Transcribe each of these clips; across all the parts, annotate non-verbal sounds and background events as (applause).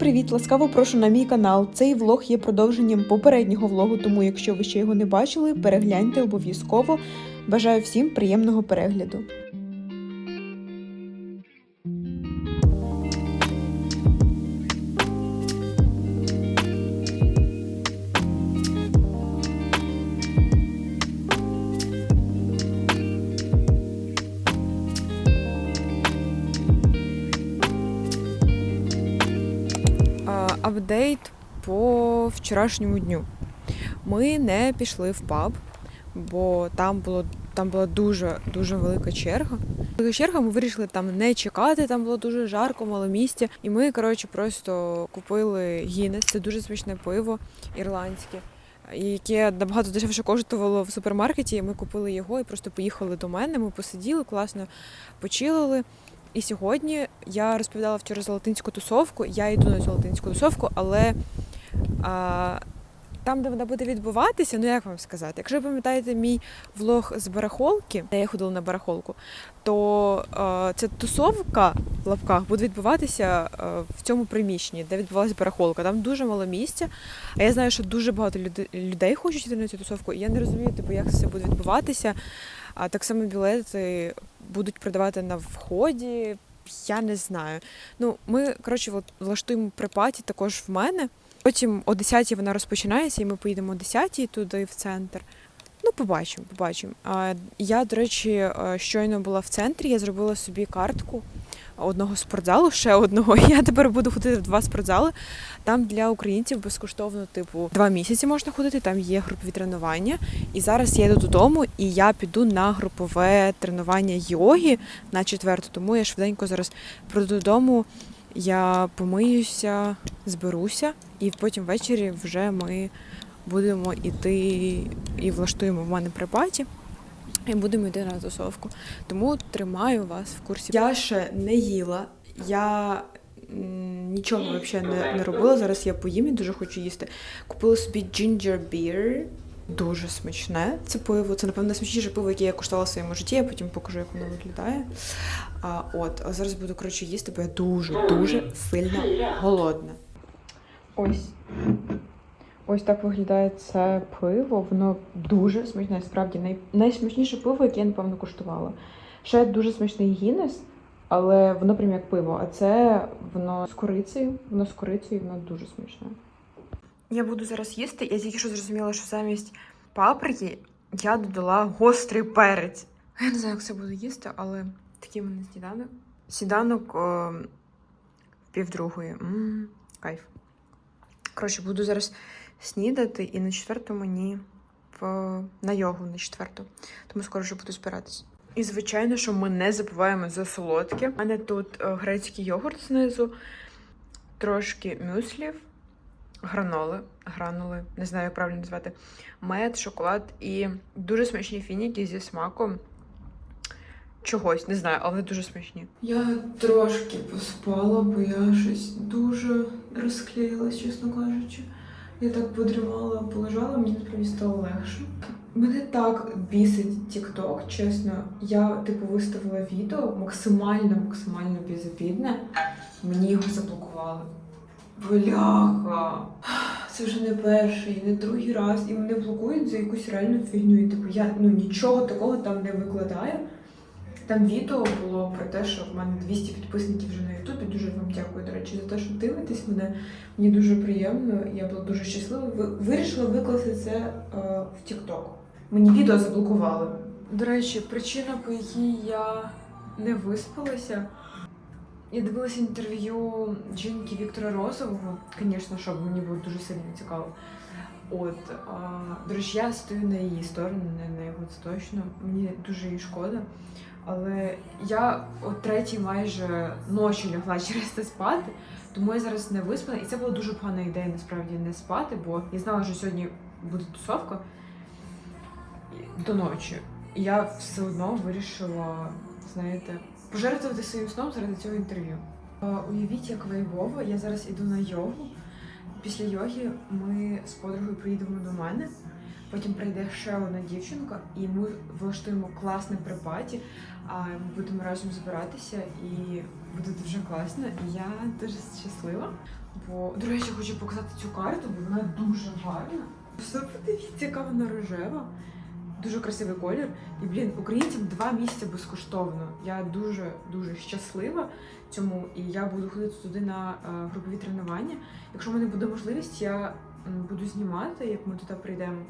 Привіт, ласкаво прошу на мій канал. Цей влог є продовженням попереднього влогу, тому якщо ви ще його не бачили, перегляньте обов'язково. Бажаю всім приємного перегляду. Апдейт по вчорашньому дню. Ми не пішли в паб, бо там було там була дуже дуже велика черга. Велика черга, ми вирішили там не чекати, там було дуже жарко, мало місця. І ми, коротше, просто купили гінес. Це дуже смачне пиво ірландське, яке набагато дешевше коштувало в супермаркеті. І ми купили його і просто поїхали до мене. Ми посиділи, класно почилили. І сьогодні я розповідала вчора за латинську тусовку. Я йду на цю латинську тусовку, але а, там, де вона буде відбуватися, ну як вам сказати, якщо ви пам'ятаєте мій влог з барахолки, де я ходила на барахолку, то а, ця тусовка лапках буде відбуватися в цьому приміщенні, де відбувалася барахолка. Там дуже мало місця. А я знаю, що дуже багато людей хочуть йти на цю тусовку. І я не розумію, типу, як це буде відбуватися. А так само білети будуть продавати на вході. Я не знаю. Ну, ми, коротше, от влаштуємо припаті також в мене. Потім о 10 вона розпочинається, і ми поїдемо о 10 туди в центр. Ну, побачимо, побачимо. Я, до речі, е, щойно була в центрі, я зробила собі картку одного спортзалу, ще одного. (laughs) Я тепер буду ходити в два спортзали. Там для українців безкоштовно, типу, два місяці можна ходити, там є групові тренування. І зараз я йду додому, і я піду на групове тренування йоги на четверту. Тому я швиденько зараз прийду додому, я помиюся, зберуся, і потім ввечері вже ми будемо йти і влаштуємо в мене припаті. І будемо йти на тусовку. Тому тримаю вас в курсі. Я ще не їла. Я нічого взагалі не, не робила. Зараз я поїм і дуже хочу їсти. Купила собі ginger beer. Дуже смачне це пиво. Це, напевно, найсмачніше пиво, яке я куштувала в своєму житті. Я потім покажу, як воно виглядає. А, от, а зараз буду коротше їсти, бо я дуже дуже сильно голодна. Ось. Ось так виглядає це пиво. Воно дуже смачне, справді най... найсмачніше пиво, яке я, напевно, куштувала. Ще дуже смачний гінес, але воно прям як пиво. А це воно з корицею, воно з корицею, і воно дуже смачне. Я буду зараз їсти. Я тільки що зрозуміла, що замість паприки я додала гострий перець. Я не знаю, як це буду їсти, але такий в мене сніданок. Сніданок о, півдругої. Кайф. Коротше, буду зараз снідати і на четверту мені в на йогу на четверту. Тому скоро вже буду збиратись. І звичайно, що ми не забуваємо за солодке. У мене тут е, грецький йогурт знизу, трошки мюслів, граноли, гранули, не знаю, як правильно назвати, мед, шоколад і дуже смачні фініки зі смаком чогось, не знаю, але вони дуже смачні. Я трошки поспала, бо я щось дуже розклеїлась, чесно кажучи. Я так подрімала, полежала, мені насправді стало легше. Мене так бісить TikTok, чесно. Я типу виставила відео максимально, максимально безобідне. Мені його заблокували. Бляха. Це вже не перший, не другий раз. І мене блокують за якусь реальну фігню. І типу я ну нічого такого там не викладаю. Там відео було про те, що в мене 200 підписників вже на Ютубі. Дуже вам дякую, до речі, за те, що дивитесь мене. Мені дуже приємно. Я була дуже щаслива. Вирішила викласти це е, в TikTok. Мені відео заблокували. До речі, причина, по якій я не виспалася. Я дивилася інтерв'ю жінки Віктора Розового, звісно, що мені було дуже сильно цікаво. От, а, до речі, я стою на її сторону, не на його це точно. Мені дуже її шкода. Але я о третій майже ночі лягла (laughs) через це спати, тому я зараз не виспана. І це була дуже погана ідея насправді не спати, бо я знала, що сьогодні буде тусовка до ночі. І я все одно вирішила, знаєте, пожертвувати своїм сном заради цього інтерв'ю. Е, Уявіть, як вайбово, я зараз іду на йогу. Після йоги ми з подругою приїдемо до мене. Потім прийде ще одна дівчинка, і ми влаштуємо класне припаті. А ми будемо разом збиратися і буде дуже класно. І я дуже щаслива. Бо, до речі, хочу показати цю карту, бо вона дуже гарна. Просто подивіться, яка вона рожева. Дуже красивий колір. І, блін, українцям два місяці безкоштовно. Я дуже дуже щаслива цьому, і я буду ходити туди на е, групові тренування. Якщо в мене буде можливість, я буду знімати, як ми туди прийдемо,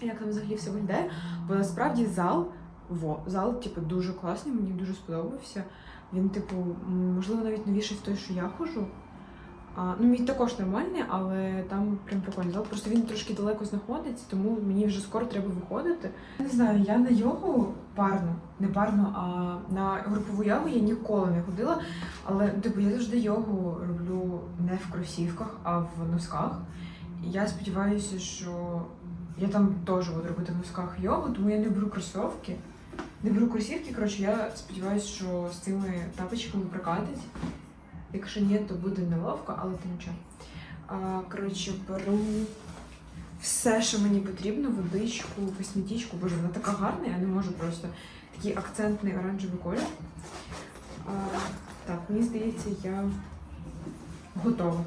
як там взагалі все виглядає. Бо насправді зал, во, зал, типу, дуже класний, мені дуже сподобався. Він, типу, можливо, навіть новіший в той, що я ходжу. А, ну, мій також нормальний, але там прям прикольний зал. Просто він трошки далеко знаходиться, тому мені вже скоро треба виходити. Не знаю, я на йогу парну, не парну, а на групову йогу я ніколи не ходила. Але типу, я завжди йогу роблю не в кросівках, а в носках. І я сподіваюся, що я там теж буду робити в носках йогу, тому я не беру кросівки. Не беру кросівки, коротше, я сподіваюся, що з цими тапочками прокатить. Якщо ні, то буде неловко, але то нічого. Коротше, беру все, що мені потрібно, водичку, косметичку. Боже, вона така гарна, я не можу просто такий акцентний оранжевий колір. А, так, мені здається, я готова.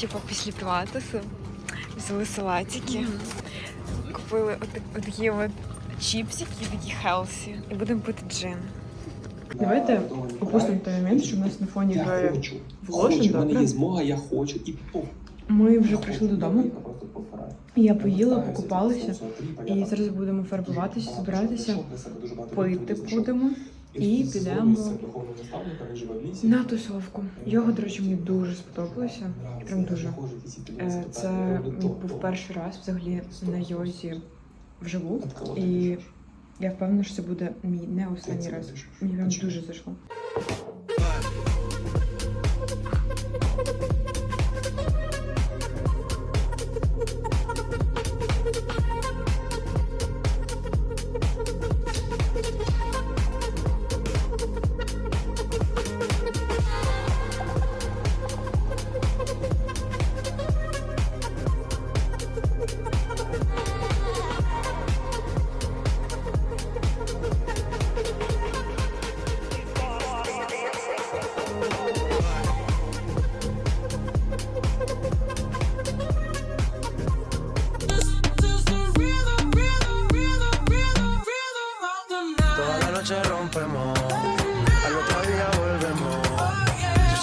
Типу, після пілатесу взяли салатики, купили отак- отакі от чіпсики, такі хелсі, і будемо пити джин. Давайте опустимо той момент, що в нас на фоні Я грає хочу. Волошин, хочу. У мене є змога, я хочу і по. Ми вже прийшли додому. Я поїла, покупалася, і зараз будемо фарбуватися, збиратися, пити будемо і підемо на тусовку. Його, до речі, мені дуже сподобалося. Прям дуже. Е, Це був перший раз взагалі на йозі вживу, і я впевнена, що це буде мій не останній раз. Мені прям дуже зайшло.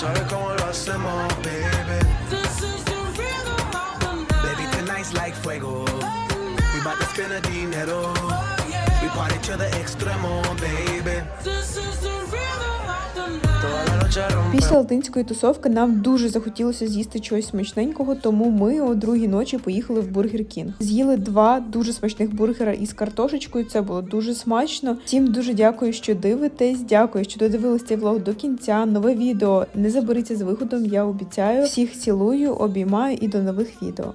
sabe cómo lo hacemos, baby. This is the rhythm of the night. Baby, tonight's like fuego. We bout to spend a dinero. Oh, yeah. We party to the extremo, baby. This is the rhythm of the night. Після латинської тусовки нам дуже захотілося з'їсти чогось смачненького, тому ми о другій ночі поїхали в Бургер Кінг. З'їли два дуже смачних бургера із картошечкою. Це було дуже смачно. Всім дуже дякую, що дивитесь. Дякую, що додивились цей влог до кінця. Нове відео не заберіться з виходом. Я обіцяю. Всіх цілую, обіймаю і до нових відео.